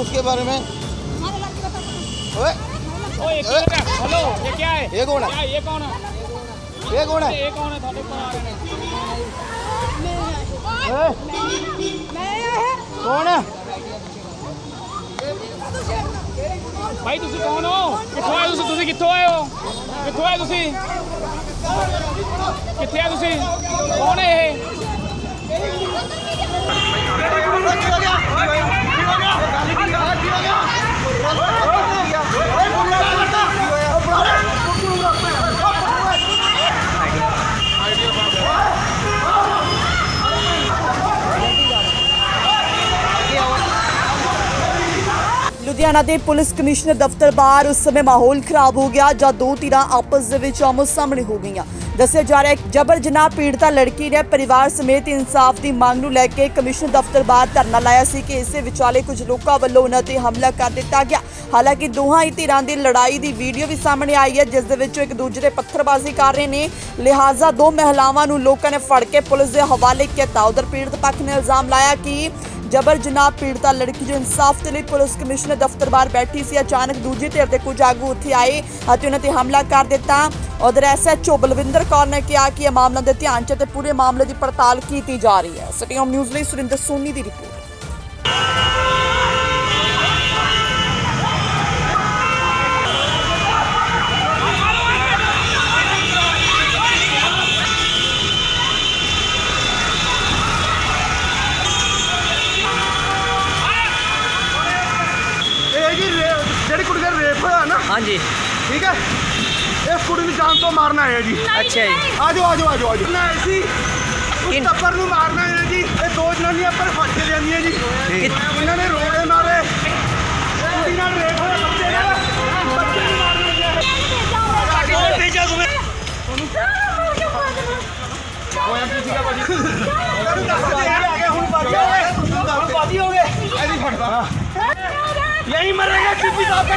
उसके बारे में ओए ओए हेलो ये क्या है ये कौन है ये कौन है ये कौन है ये कौन है ਤੁਹਾਡੇ ਕੋਲ ਆ ਰਹੇ ਨੇ ਮੈਂ ਕੌਣ ਹੈ ਭਾਈ ਤੁਸੀਂ ਕੌਣ ਹੋ ਕਿੱਥੋਂ ਆਏ ਤੁਸੀਂ ਤੁਸੀਂ ਕਿੱਥੋਂ ਆਏ ਹੋ ਕਿੱਥੋਂ ਆਏ ਤੁਸੀਂ ਕਿੱਥੇ ਆ ਤੁਸੀਂ ਕੌਣ ਹੈ ਇਹ ਲੁਧਿਆਣਾ ਦੇ ਪੁਲਿਸ ਕਮਿਸ਼ਨਰ ਦਫ਼ਤਰ ਬਾਹਰ ਉਸ ਸਮੇਂ ਮਾਹੌਲ ਖਰਾਬ ਹੋ ਗਿਆ ਜਦ ਦੋ ਧਿਰਾਂ ਆਪਸ ਦੇ ਵਿੱਚ ਆਮੋ ਸਾਹਮਣੇ ਹੋ ਗਈਆਂ ਦੱਸਿਆ ਜਾ ਰਿਹਾ ਹੈ ਜਬਰ ਜਨਾਹ ਪੀੜਤਾ ਲੜਕੀ ਨੇ ਪਰਿਵਾਰ ਸਮੇਤ ਇਨਸਾਫ ਦੀ ਮੰਗ ਨੂੰ ਲੈ ਕੇ ਕਮਿਸ਼ਨਰ ਦਫ਼ਤਰ ਬਾਹਰ ਧਰਨਾ ਲਾਇਆ ਸੀ ਕਿ ਇਸੇ ਵਿਚਾਲੇ ਕੁਝ ਲੋਕਾਂ ਵੱਲੋਂ ਉਹਨਾਂ ਤੇ ਹਮਲਾ ਕਰ ਦਿੱਤਾ ਗਿਆ ਹਾਲਾਂਕਿ ਦੋਹਾਂ ਹੀ ਧਿਰਾਂ ਦੀ ਲੜਾਈ ਦੀ ਵੀਡੀਓ ਵੀ ਸਾਹਮਣੇ ਆਈ ਹੈ ਜਿਸ ਦੇ ਵਿੱਚ ਇੱਕ ਦੂਜੇ ਦੇ ਪੱਥਰਬਾਜ਼ੀ ਕਰ ਰਹੇ ਨੇ ਲਿਹਾਜ਼ਾ ਦੋ ਮਹਿਲਾਵਾਂ ਨੂੰ ਲੋਕਾਂ ਨੇ ਫੜ ਕੇ ਪੁਲਿਸ ਦੇ ਹਵਾਲੇ ਕੀਤਾ ਉਧਰ ਪੀੜਤ ਪੱਖ ਨੇ ਇਲਜ਼ਾਮ ਲਾਇਆ ਕਿ ਜਬਰ ਜਨਾਬ ਪੀੜਤਾ ਲੜਕੀ ਜੋ ਇਨਸਾਫ ਦੇ ਲਈ ਪੁਲਿਸ ਕਮਿਸ਼ਨਰ ਦਫ਼ਤਰ ਬਾਹਰ ਬੈਠੀ ਸੀ ਅਚਾਨਕ ਦੂਜੀ ਧਿਰ ਦੇ ਕੁਝ ਆਗੂ ਉੱਥੇ ਆਏ ਅਤੇ ਉਹਨਾਂ ਤੇ ਹਮਲਾ ਕਰ ਦਿੱਤਾ ਉਧਰ ਐਸਐਚਓ ਬਲਵਿੰਦਰ ਕੌਰ ਨੇ ਕਿਹਾ ਕਿ ਇਹ ਮਾਮਲਾ ਦੇ ਧਿਆਨ 'ਚ ਤੇ ਪੂਰੇ ਮਾਮਲੇ ਦੀ ਪੜਤਾਲ ਕੀਤੀ ਜਾ ਰਹੀ ਹੈ ਸਿਟੀ ਨਿਊਜ਼ ਲਈ ਸੁਰਿੰਦਰ ਸੋਨੀ ਦੀ ਰਿਪੋਰਟ ਹਾਂਜੀ ਠੀਕ ਹੈ ਇਸ ਕੁੜੀ ਨੂੰ ਜਾਨ ਤੋਂ ਮਾਰਨਾ ਹੈ ਜੀ ਅੱਛਾ ਜੀ ਆਜੋ ਆਜੋ ਆਜੋ ਆਜੋ ਨਾ ਐਸੀ ਉਸ ਟੱਪਰ ਨੂੰ ਮਾਰਨਾ ਹੈ ਜੀ ਇਹ ਦੋ ਜਨਾਨੀਆਂ ਪਰ ਫੜ ਕੇ ਲਿਆਂਦੀਆਂ ਜੀ ਇਹਨਾਂ ਨੇ ਰੋੜੇ ਮਾਰੇ ਕੁੜੀ ਨਾਲ ਰੇਖ ਹੋਏ ਬੱਚੇ ਨਾਲ ਬੱਚੇ ਨੂੰ ਮਾਰਨਾ ਹੈ ਹੋਰ ਭੇਜਾ ਤੂੰ ਤੈਨੂੰ ਦੱਸ ਦੇ ਆ ਗਏ ਹੁਣ ਬਾਜੀ ਹੋ ਗਏ ਹੁਣ ਬਾਜੀ ਹੋ ਗਏ ਐਦੀ ਫੜਦਾ ਯਹੀ ਮਰੇਗਾ ਚੁੱਪੀ ਦਾ ਕੇ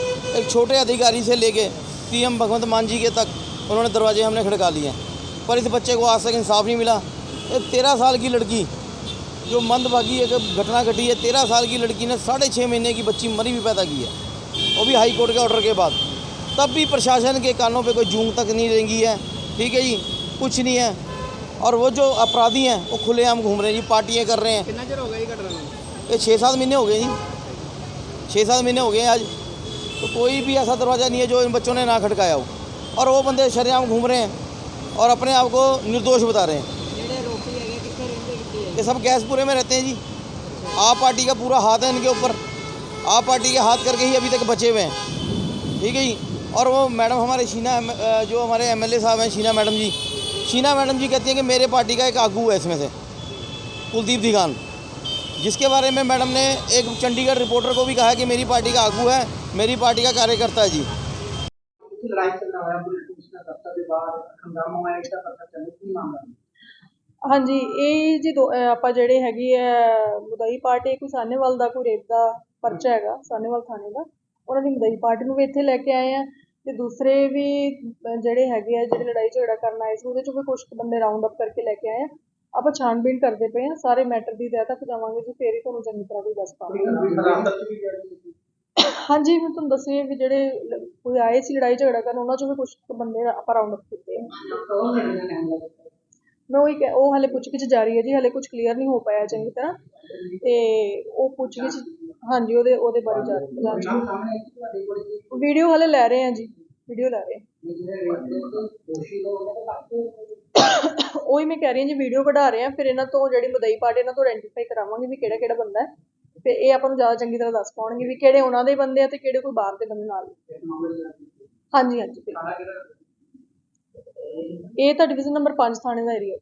एक छोटे अधिकारी से लेके पीएम भगवंत मान जी के तक उन्होंने दरवाजे हमने खड़का लिए पर इस बच्चे को आज तक इंसाफ नहीं मिला एक तेरह साल की लड़की जो मंदभागी एक घटना घटी है तेरह साल की लड़की ने साढ़े छः महीने की बच्ची मरी भी पैदा की है वो भी हाई कोर्ट के ऑर्डर के बाद तब भी प्रशासन के कानों पे कोई जूंग तक नहीं रेंगी है ठीक है जी कुछ नहीं है और वो जो अपराधी हैं वो खुलेआम घूम रहे हैं जी पार्टियाँ कर रहे हैं कितना हो गया ये छः सात महीने हो गए जी छः सात महीने हो गए आज तो कोई भी ऐसा दरवाज़ा नहीं है जो इन बच्चों ने ना खटकाया हो और वो बंदे शरेआम घूम रहे हैं और अपने आप को निर्दोष बता रहे हैं ये सब गैसपुरे में रहते हैं जी आप पार्टी का पूरा हाथ है इनके ऊपर आप पार्टी के हाथ करके ही अभी तक बचे हुए हैं ठीक है जी और वो मैडम हमारे शीना जो हमारे एमएलए साहब हैं शीना मैडम जी शीना मैडम जी कहती हैं कि मेरे पार्टी का एक आगू है इसमें से कुलदीप दिगान जिसके बारे में मैडम ने एक चंडीगढ़ रिपोर्टर को भी कहा कि मेरी पार्टी का आगू है मेरी पार्टी का कार्यकर्ता जी हाँ जी ये जी दो आप जड़े है मुदई पार्टी कोई सानेवाल का कोई रेप का परचा है सानेवाल थाने का उन्होंने मुदई पार्टी में भी इतने लैके आए हैं तो दूसरे भी जड़े है जो लड़ाई झगड़ा करना है कुछ बंद राउंड अप करके लैके आए हैं ਆਪਾਂ ਛਾਣਬੀਣ ਕਰਦੇ ਪਏ ਆ ਸਾਰੇ ਮੈਟਰ ਦੀ ਦਇਆ ਤੱਕ ਜਾਵਾਂਗੇ ਜੀ ਫੇਰ ਹੀ ਤੁਹਾਨੂੰ ਚੰਗੀ ਤਰ੍ਹਾਂ ਵੀ ਦੱਸ ਪਾਵਾਂਗੇ ਹਾਂਜੀ ਮੈਂ ਤੁਹਾਨੂੰ ਦੱਸ ਦੱਸਿਆ ਵੀ ਜਿਹੜੇ ਕੋਈ ਆਏ ਸੀ ਲੜਾਈ ਝਗੜਾ ਕਰਨ ਉਹਨਾਂ ਚੋਂ ਵੀ ਕੁਝ ਬੰਦੇ ਆਪਾਂ ਰਾਉਂਡ ਅਪ ਕੀਤੇ ਮੈਂ ਉਹ ਹੀ ਉਹ ਹਲੇ ਪੁੱਛ ਜਾ ਜਾਰੀ ਹੈ ਜੀ ਹਲੇ ਕੁਝ ਕਲੀਅਰ ਨਹੀਂ ਹੋ ਪਾਇਆ ਚੰਗੀ ਤਰ੍ਹਾਂ ਤੇ ਉਹ ਪੁੱਛ ਪੁੱਛਗਿੱਛ ਹਾਂਜੀ ਉਹਦੇ ਉਹਦੇ ਬਾਰੇ ਜਾਣ ਵੀਡੀਓ ਹਲੇ ਲੈ ਰਹੇ ਆ ਜੀ ਵੀਡੀਓ ਲੈ ਰਹੇ ਆ ਉਹੀ ਮੈਂ ਕਹਿ ਰਹੀ ਹਾਂ ਜੀ ਵੀਡੀਓ ਕਢਾ ਰਹੇ ਆ ਫਿਰ ਇਹਨਾਂ ਤੋਂ ਜਿਹੜੀ ਮਦਈ ਪਾਰਟੀ ਇਹਨਾਂ ਤੋਂ ਆਇਡੈਂਟੀਫਾਈ ਕਰਾਵਾਂਗੇ ਵੀ ਕਿਹੜਾ ਕਿਹੜਾ ਬੰਦਾ ਹੈ ਤੇ ਇਹ ਆਪਾਂ ਨੂੰ ਜ਼ਿਆਦਾ ਚੰਗੀ ਤਰ੍ਹਾਂ ਦੱਸ ਪਾਉਣਗੇ ਵੀ ਕਿਹੜੇ ਉਹਨਾਂ ਦੇ ਬੰਦੇ ਆ ਤੇ ਕਿਹੜੇ ਕੋਈ ਬਾਹਰ ਦੇ ਬੰਦੇ ਨਾਲ ਹਾਂਜੀ ਹਾਂਜੀ ਇਹ ਤਾਂ ਡਿਵੀਜ਼ਨ ਨੰਬਰ 5 ਥਾਣੇ ਦਾ ਏਰੀਆ